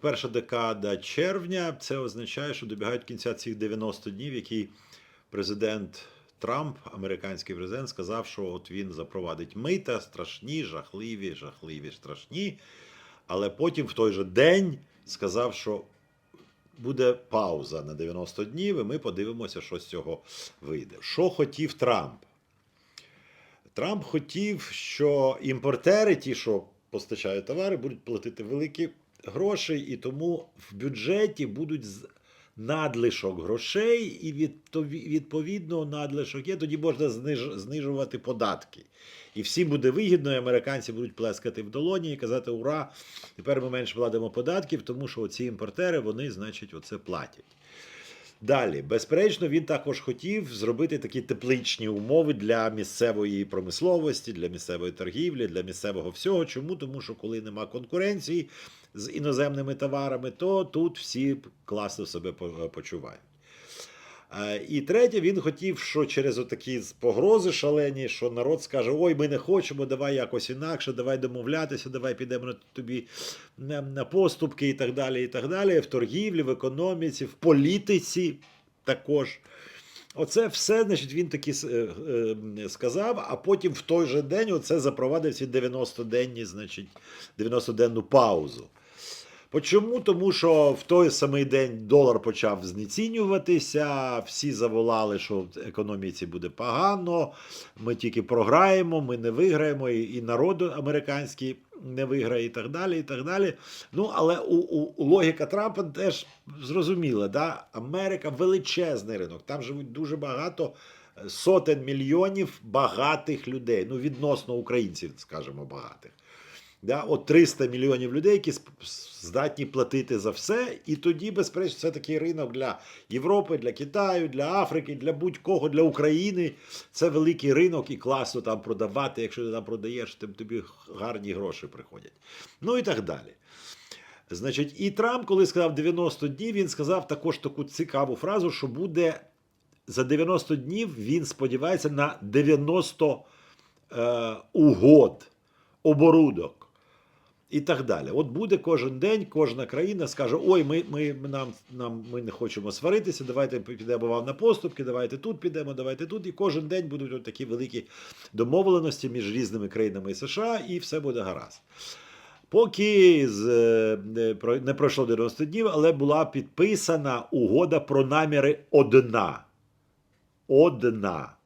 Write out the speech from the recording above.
Перша декада червня це означає, що добігають кінця цих 90 днів, які президент Трамп, американський президент, сказав, що от він запровадить мита, страшні, жахливі, жахливі, страшні. Але потім в той же день сказав, що буде пауза на 90 днів, і ми подивимося, що з цього вийде. Що хотів Трамп? Трамп хотів, що імпортери, ті, що постачають товари, будуть платити великі гроші, і тому в бюджеті будуть надлишок грошей, і відповідно надлишок є, тоді можна знижувати податки. І всім буде вигідно, і американці будуть плескати в долоні і казати: Ура! Тепер ми менше платимо податків, тому що ці імпортери вони, значить, оце платять. Далі, безперечно, він також хотів зробити такі тепличні умови для місцевої промисловості, для місцевої торгівлі, для місцевого всього. Чому? Тому що коли нема конкуренції з іноземними товарами, то тут всі класно себе по- почувають. Е, І третє, він хотів, що через отакі погрози шалені, що народ скаже: Ой, ми не хочемо, давай якось інакше, давай домовлятися, давай підемо на тобі на, на поступки і так далі. і так далі, В торгівлі, в економіці, в політиці також. Оце все, значить, він таки е, е, сказав, а потім в той же день оце запровадив ці 90-денні, значить, 90-денну паузу. Почому? Тому що в той самий день долар почав знецінюватися, всі заволали, що в економіці буде погано, ми тільки програємо, ми не виграємо, і, народ американський не виграє, і так далі. і так далі. Ну, але у, у, у логіка Трампа теж зрозуміла, да? Америка величезний ринок, там живуть дуже багато. е, Сотень мільйонів багатих людей, ну відносно українців, скажімо, багатих. Да, от 300 мільйонів людей, які здатні платити за все, і тоді, безперечно, це такий ринок для Європи, для Китаю, для Африки, для будь-кого, для України. Це великий ринок і класно там продавати. Якщо ти там продаєш, тим тобі гарні гроші приходять. Ну і так далі. Значить, і Трамп, коли сказав 90 днів, він сказав також таку цікаву фразу, що буде за 90 днів він сподівається на 90 е, угод, оборудок і так далі. От буде кожен день, кожна країна скаже: ой, ми, ми, нам, нам, ми не хочемо сваритися, давайте підемо вам на поступки, давайте тут підемо, давайте тут. І кожен день будуть от такі великі домовленості між різними країнами США, і все буде гаразд. Поки з, е, не пройшло 90 днів, але була підписана угода про наміри одна. Одна.